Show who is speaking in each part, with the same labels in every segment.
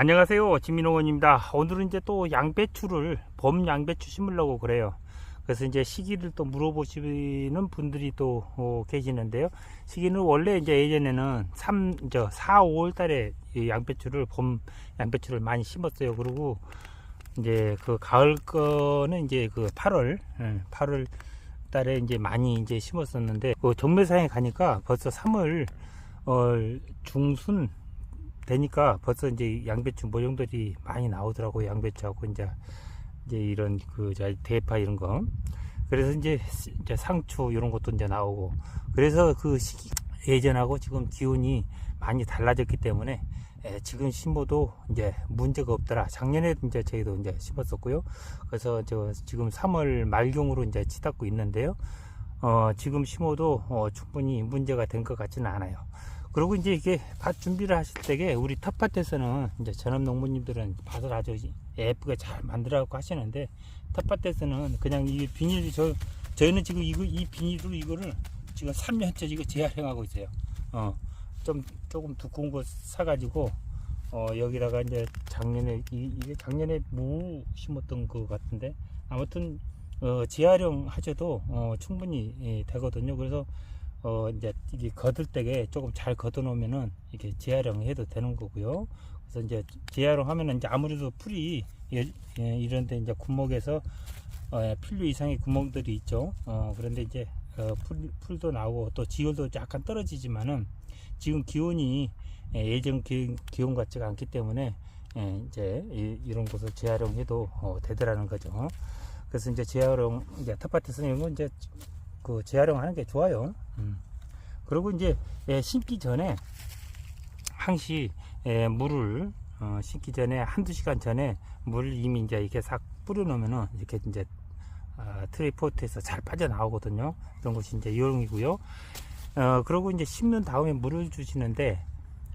Speaker 1: 안녕하세요. 진민호원입니다. 오늘은 이제 또 양배추를 봄 양배추 심으려고 그래요. 그래서 이제 시기를 또 물어보시는 분들이 또 어, 계시는데요. 시기는 원래 이제 예전에는 3, 저 4, 5월 달에 이 양배추를 봄 양배추를 많이 심었어요. 그리고 이제 그 가을 거는 이제 그 8월 8월 달에 이제 많이 이제 심었었는데 그 정매상에 가니까 벌써 3월 어, 중순 되니까 벌써 이제 양배추 모종들이 많이 나오더라고요. 양배추하고 이제 이제 이런 그저 대파 이런 거. 그래서 이제 이제 상추 이런 것도 이제 나오고 그래서 그 시기 예전하고 지금 기온이 많이 달라졌기 때문에 에, 지금 심어도 이제 문제가 없더라. 작년에 이제 저희도 이제 심었었고요. 그래서 저 지금 3월 말경으로 이제 치닫고 있는데요. 어, 지금 심어도 어, 충분히 문제가 된 것 같지는 않아요. 그리고 이제 이게 밭 준비를 하실 때에 우리 텃밭에서는 이제 전업 농부님들은 밭을 아주 예쁘게 잘 만들어갖고 하시는데 텃밭에서는 그냥 이 비닐이 저 저희는 지금 이거 이 비닐로 이거를 지금 3년째 지금 재활용하고 있어요. 어, 좀 조금 두꺼운 거 사가지고 어 여기다가 이제 작년에 이, 이게 작년에 무 심었던 거 같은데 아무튼 어 재활용 하셔도 어 충분히 예, 되거든요. 그래서 어 이제 이게 거들 때에 조금 잘 걷어 놓으면은 이렇게 재활용 해도 되는 거고요. 그래서 이제 재활용 하면은 이제 아무래도 풀이 예, 예, 이런데 이제 구멍에서 어, 필요 이상의 구멍들이 있죠. 어 그런데 이제 어, 풀, 풀도 나오고 또 지열도 약간 떨어지지만은 지금 기온이 예, 예전 기, 기온 같지가 않기 때문에 예, 이제 이, 런 것을 재활용해도 어, 되더라는 거죠. 그래서 이제 재활용 이제 텃밭에서는 이런 건 이제 그 재활용하는 게 좋아요. 음. 그리고 이제 예, 심기 전에 항시 예, 물을 어, 심기 전에 한두 시간 전에 물을 이미 이제 이렇게 싹 뿌려 놓으면은 이렇게 이제 어, 트레이포트에서 잘 빠져나오거든요. 이런 것이 이제 요령이고요. 어, 그리고 이제 심는 다음에 물을 주시는데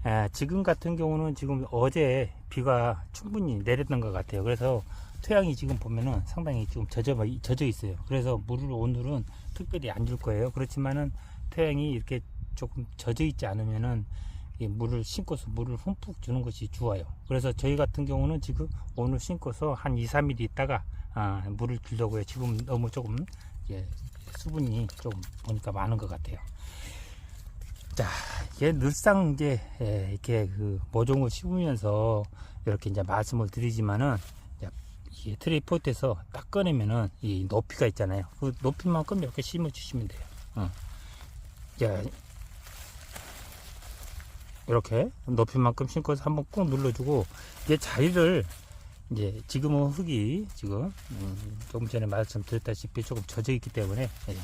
Speaker 1: 에, 지금 같은 경우는 지금 어제 비가 충분히 내렸던 것 같아요. 그래서 토양이 지금 보면은 상당히 지금 젖어, 젖어 있어요. 그래서 물을 오늘은 특별히 안 줄 거예요. 그렇지만은 토양이 이렇게 조금 젖어 있지 않으면은 이 물을 심고서 물을 흠뿍 주는 것이 좋아요. 그래서 저희 같은 경우는 지금 오늘 심고서 한 2, 3일 있다가 아, 물을 주려고요. 지금 너무 조금 예, 수분이 조금 보니까 많은 것 같아요. 자, 이게 늘상 이제 예, 이렇게 그 모종을 심으면서 이렇게 이제 말씀을 드리지만은 이 트레이포트에서 딱 꺼내면은 이 높이가 있잖아요. 그 높이만큼 이렇게 심어 주시면 돼요. 어. 자, 이렇게 높이만큼 심고서 한번 꾹 눌러주고 이제 자리를 이제 지금은 흙이 지금 음, 조금 전에 말씀드렸다시피 조금 젖어 있기 때문에 예,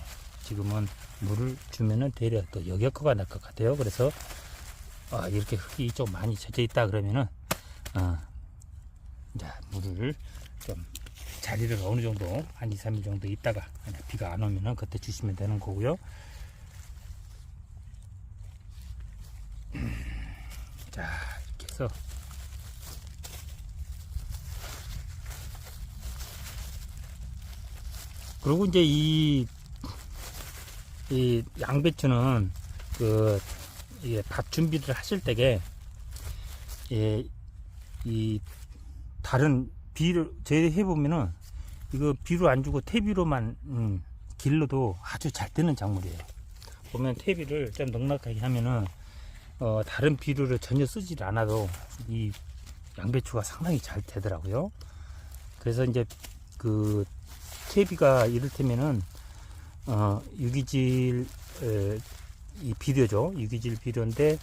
Speaker 1: 지금은 물을 주면은 되려 또 역역효가 날 것 같아요. 그래서 아, 이렇게 흙이 좀 많이 젖어 있다 그러면은 어, 이제 물을 좀 자리를 어느 정도 한 2, 3일 정도 있다가 비가 안 오면은 그때 주시면 되는 거고요. 자 이렇게 해서 그리고 이제 이, 이 양배추는 그, 예, 밥 준비를 하실 때에, 예, 이, 다른 비를, 저희 해보면은, 이거 비로 안 주고 퇴비로만, 음, 길러도 아주 잘 되는 작물이에요. 보면 퇴비를 좀 넉넉하게 하면은, 어, 다른 비료를 전혀 쓰질 않아도 이 양배추가 상당히 잘 되더라고요. 그래서 이제 그 퇴비가 이를테면은 어, 유기질 에, 이 비료죠. 유기질 비료인데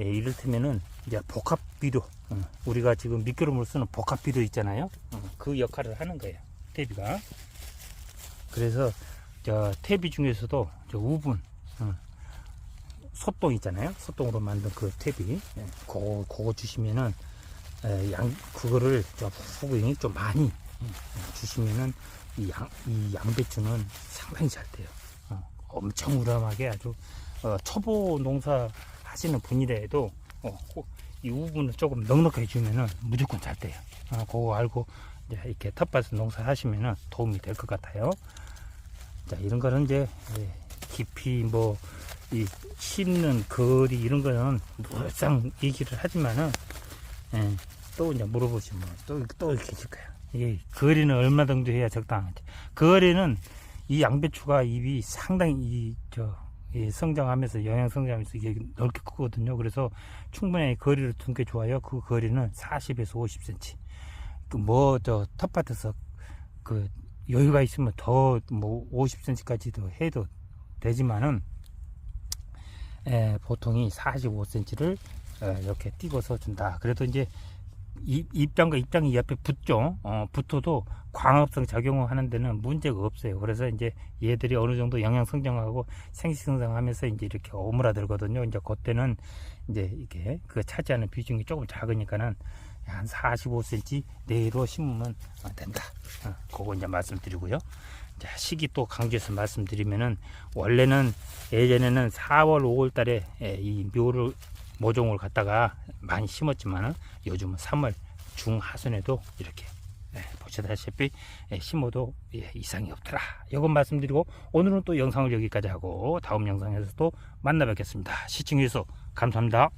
Speaker 1: 에, 이를테면은 이제 복합 비료 어, 우리가 지금 미끄럼을 쓰는 복합 비료 있잖아요. 어, 그 역할을 하는 거예요. 퇴비가. 그래서 저 퇴비 중에서도 저 우분 어, 소똥 있잖아요. 소똥으로 만든 그 퇴비 예, 그거, 그거 주시면은 에, 양 그거를 좀 후보인이 좀 많이 예, 주시면은 이, 양, 이 양배추는 상당히 잘 돼요. 어, 엄청 우람하게 아주 어, 초보 농사 하시는 분이라도 어, 꼭이 우분을 조금 넉넉하게 주면은 무조건 잘 돼요. 어, 그거 알고 이제 이렇게 텃밭에서 농사 하시면은 도움이 될 것 같아요. 자 이런 거는 이제 예, 깊이 뭐 이 심는 거리 이런 거는 늘상 얘기를 하지만은 예, 또 이제 물어보시면 또, 또 이렇게 줄 거예요. 이게 거리는 얼마 정도 해야 적당한지. 거리는 이 양배추가 잎이 상당히 이, 저, 이 성장하면서 영양 성장하면서 이게 넓게 크거든요. 그래서 충분히 거리를 두는 게 좋아요. 그 거리는 40에서 50cm. 그 뭐 저 텃밭에서 그 여유가 있으면 더 뭐 50cm까지도 해도 되지만은 에, 보통이 45cm를 이렇게 띄고서 준다. 그래도 이제 입, 입장과 입장이 옆에 붙죠. 어, 붙어도 광합성 작용을 하는 데는 문제가 없어요. 그래서 이제 얘들이 어느 정도 영양 성장하고 생식 성장하면서 이제 이렇게 오므라들거든요. 이제 그때는 이제 이렇게 그 차지하는 비중이 조금 작으니까는 한 45cm 내로 심으면 된다. 어, 그거 이제 말씀드리고요. 자, 시기 또 강조해서 말씀드리면은 원래는 예전에는 4월, 5월 달에 예, 이 묘를 모종을 갖다가 많이 심었지만은 요즘은 3월 중하순에도 이렇게 예, 보시다시피 예, 심어도 예, 이상이 없더라. 이건 말씀드리고 오늘은 또 영상을 여기까지 하고 다음 영상에서 또 만나 뵙겠습니다. 시청해주셔서 감사합니다.